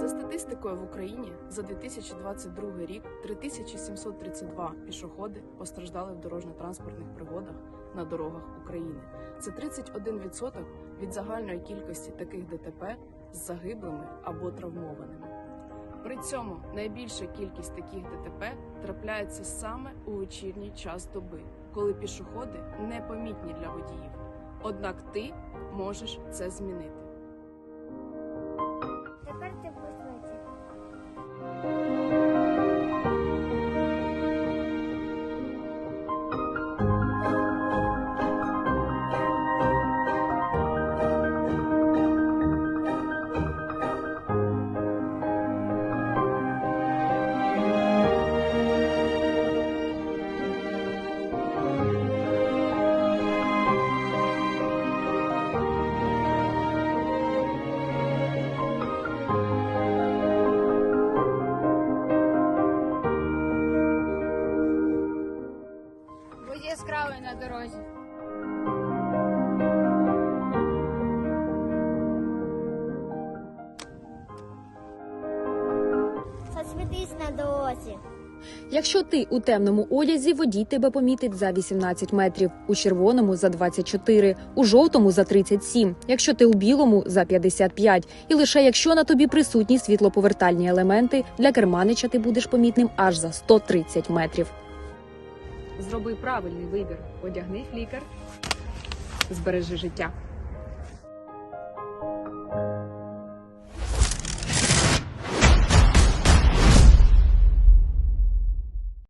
За статистикою в Україні за 2022 рік 3732 пішоходи постраждали в дорожньо-транспортних пригодах на дорогах України. Це 31% від загальної кількості таких ДТП з загиблими або травмованими. При цьому найбільша кількість таких ДТП трапляється саме у вечірній час доби, коли пішоходи непомітні для водіїв. Однак ти можеш це змінити. Яскравий на дорозі. Засвітись на дорозі. Якщо ти у темному одязі, водій тебе помітить за 18 метрів, у червоному за 24, у жовтому за 37, якщо ти у білому за 55. І лише якщо на тобі присутні світлоповертальні елементи, для керманича ти будеш помітним аж за 130 метрів. Зроби правильний вибір. Одягни флікер, збережи життя.